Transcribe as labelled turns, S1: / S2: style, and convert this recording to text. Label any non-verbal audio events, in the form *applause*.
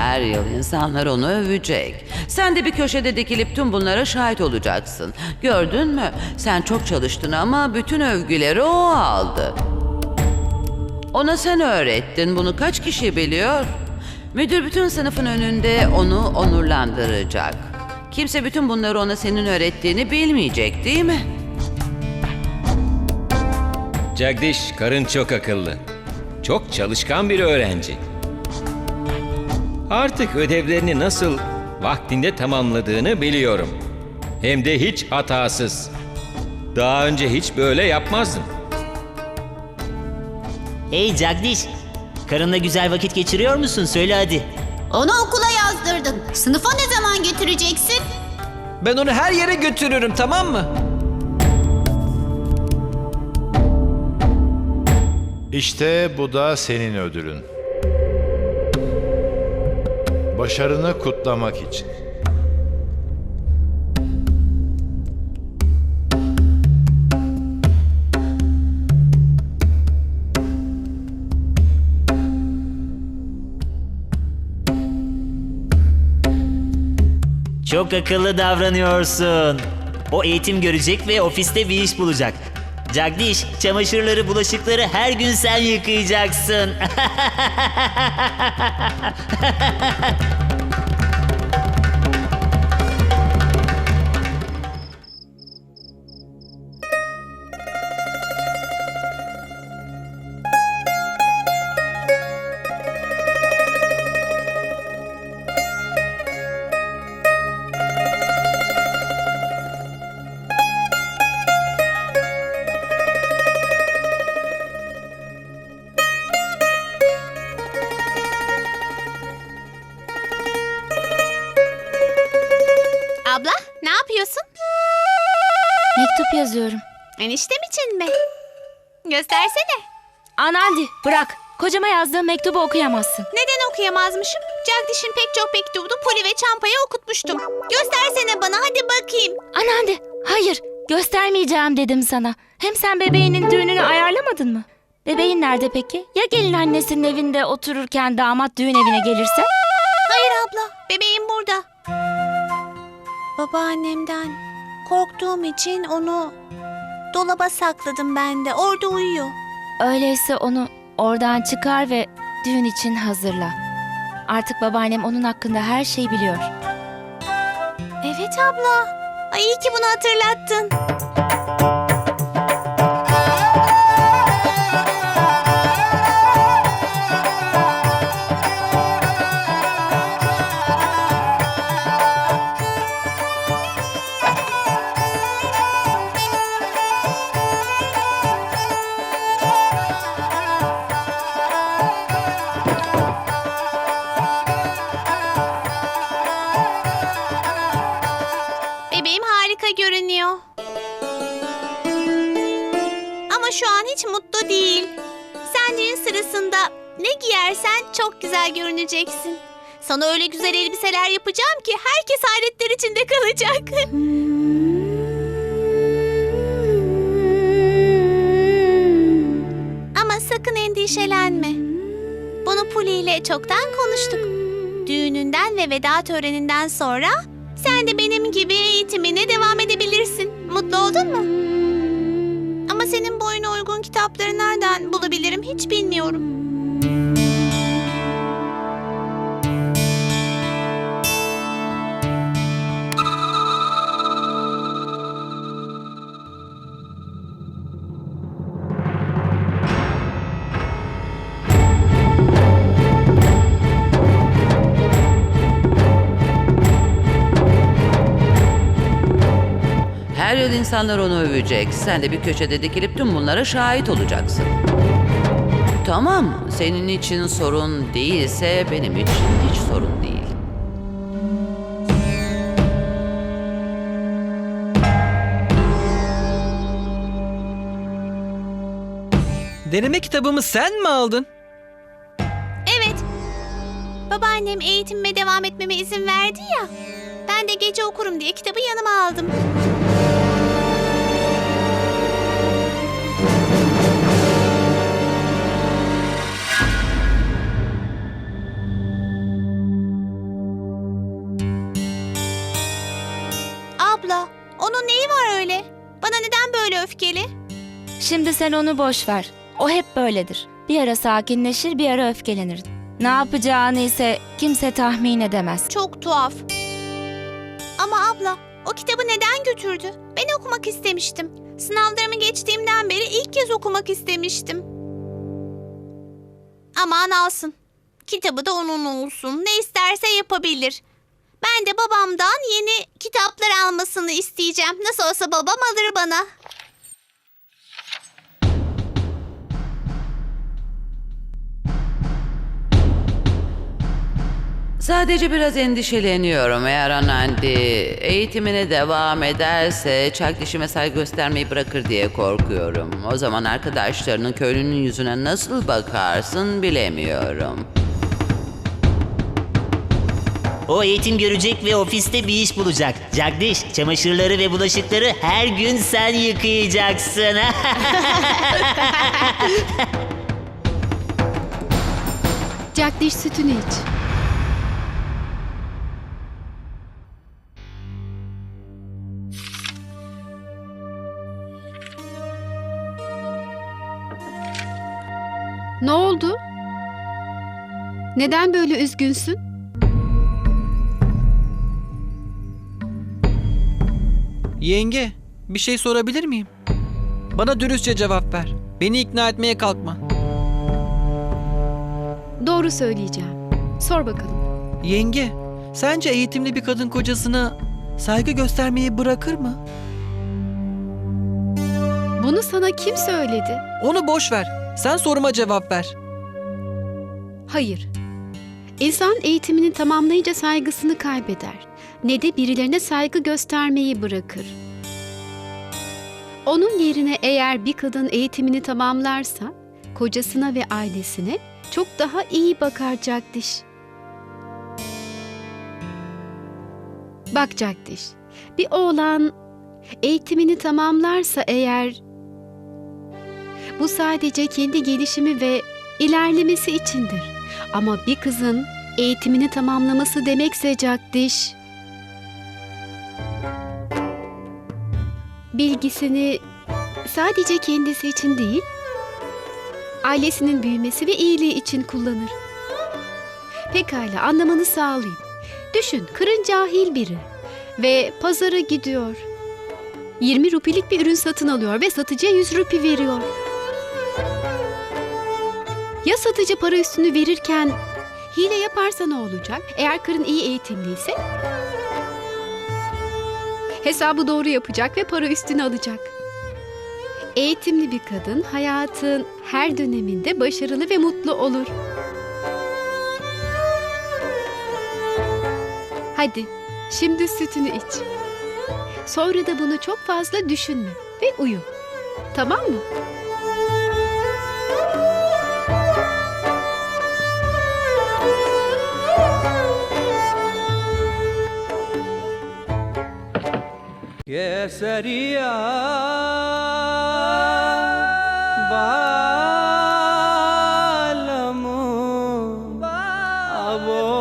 S1: Her yıl insanlar onu övecek. Sen de bir köşede dikilip tüm bunlara şahit olacaksın. Gördün mü? Sen çok çalıştın ama bütün övgüleri o aldı. Ona sen öğrettin. Bunu kaç kişi biliyor? Müdür bütün sınıfın önünde onu onurlandıracak. Kimse bütün bunları ona senin öğrettiğini bilmeyecek değil mi?
S2: Jagdish, karın çok akıllı. Çok çalışkan bir öğrenci. Artık ödevlerini nasıl vaktinde tamamladığını biliyorum. Hem de hiç hatasız. Daha önce hiç böyle yapmazdım.
S3: Hey Jagdish, karınla güzel vakit geçiriyor musun? Söyle hadi.
S4: Onu okula yazdırdın. Sınıfa ne zaman getireceksin?
S5: Ben onu her yere götürürüm tamam mı?
S6: İşte bu da senin ödülün. Başarını kutlamak için.
S3: Çok akıllı davranıyorsun. O eğitim görecek ve ofiste bir iş bulacak. Jagdish, çamaşırları, bulaşıkları her gün sen yıkayacaksın. *laughs*
S4: yapıyorsun?
S7: Mektup yazıyorum.
S4: Eniştem için mi? Göstersene.
S7: Anandi bırak. Kocama yazdığım mektubu okuyamazsın.
S4: Neden okuyamazmışım? Jagdish'in pek çok mektubunu Poli ve Çampa'ya okutmuştum. Göstersene bana hadi bakayım.
S7: Anandi hayır göstermeyeceğim dedim sana. Hem sen bebeğinin düğününü ayarlamadın mı? Bebeğin nerede peki? Ya gelin annesinin evinde otururken damat düğün evine gelirse?
S4: Babaannemden korktuğum için onu dolaba sakladım ben de. Orada uyuyor.
S7: Öyleyse onu oradan çıkar ve düğün için hazırla. Artık babaannem onun hakkında her şeyi biliyor.
S4: Evet abla. Ay iyi ki bunu hatırlattın. Şu an hiç mutlu değil. Sen düğün sırasında ne giyersen çok güzel görüneceksin. Sana öyle güzel elbiseler yapacağım ki herkes hayretler içinde kalacak. *laughs* Ama sakın endişelenme. Bunu Puli ile çoktan konuştuk. Düğününden ve veda töreninden sonra sen de benim gibi eğitimine devam edebilirsin. Kitapları nereden bulabilirim hiç bilmiyorum.
S1: Yıl insanlar onu övecek. Sen de bir köşede dikilip tüm bunlara şahit olacaksın. Tamam, senin için sorun değilse benim için hiç sorun değil.
S5: Deneme kitabımı sen mi aldın?
S4: Evet. Babaannem eğitimime devam etmeme izin verdi ya. Ben de gece okurum diye kitabı yanıma aldım. öfkeli?
S7: Şimdi sen onu boş ver. O hep böyledir. Bir ara sakinleşir, bir ara öfkelenir. Ne yapacağını ise kimse tahmin edemez.
S4: Çok tuhaf. Ama abla, o kitabı neden götürdü? Ben okumak istemiştim. Sınavlarımı geçtiğimden beri ilk kez okumak istemiştim. Aman alsın. Kitabı da onun olsun. Ne isterse yapabilir. Ben de babamdan yeni kitaplar almasını isteyeceğim. Nasıl olsa babam alır bana.
S1: Sadece biraz endişeleniyorum. Eğer Anandi eğitimine devam ederse çak dişime saygı göstermeyi bırakır diye korkuyorum. O zaman arkadaşlarının köylünün yüzüne nasıl bakarsın bilemiyorum.
S3: O eğitim görecek ve ofiste bir iş bulacak. Jagdish, çamaşırları ve bulaşıkları her gün sen yıkayacaksın. *laughs*
S8: Jagdish sütünü iç. Ne oldu? Neden böyle üzgünsün?
S5: Yenge, bir şey sorabilir miyim? Bana dürüstçe cevap ver. Beni ikna etmeye kalkma.
S8: Doğru söyleyeceğim. Sor bakalım.
S5: Yenge, sence eğitimli bir kadın kocasına saygı göstermeyi bırakır mı?
S8: Bunu sana kim söyledi?
S5: Onu boş ver. Sen soruma cevap ver.
S8: Hayır. İnsan eğitimini tamamlayınca saygısını kaybeder. Ne de birilerine saygı göstermeyi bırakır. Onun yerine eğer bir kadın eğitimini tamamlarsa, kocasına ve ailesine çok daha iyi bakar Cagdiş. Bak Cagdiş, bir oğlan eğitimini tamamlarsa eğer bu sadece kendi gelişimi ve ilerlemesi içindir. Ama bir kızın eğitimini tamamlaması demekse Cagdiş, bilgisini sadece kendisi için değil, ailesinin büyümesi ve iyiliği için kullanır. Pekala anlamanı sağlayayım. Düşün kırın cahil biri ve pazara gidiyor. 20 rupilik bir ürün satın alıyor ve satıcıya 100 rupi veriyor. Ya satıcı para üstünü verirken hile yaparsa ne olacak? Eğer karın iyi eğitimliyse? Hesabı doğru yapacak ve para üstünü alacak. Eğitimli bir kadın hayatın her döneminde başarılı ve mutlu olur. Hadi şimdi sütünü iç. Sonra da bunu çok fazla düşünme ve uyu. Tamam mı?
S9: केसरिया बा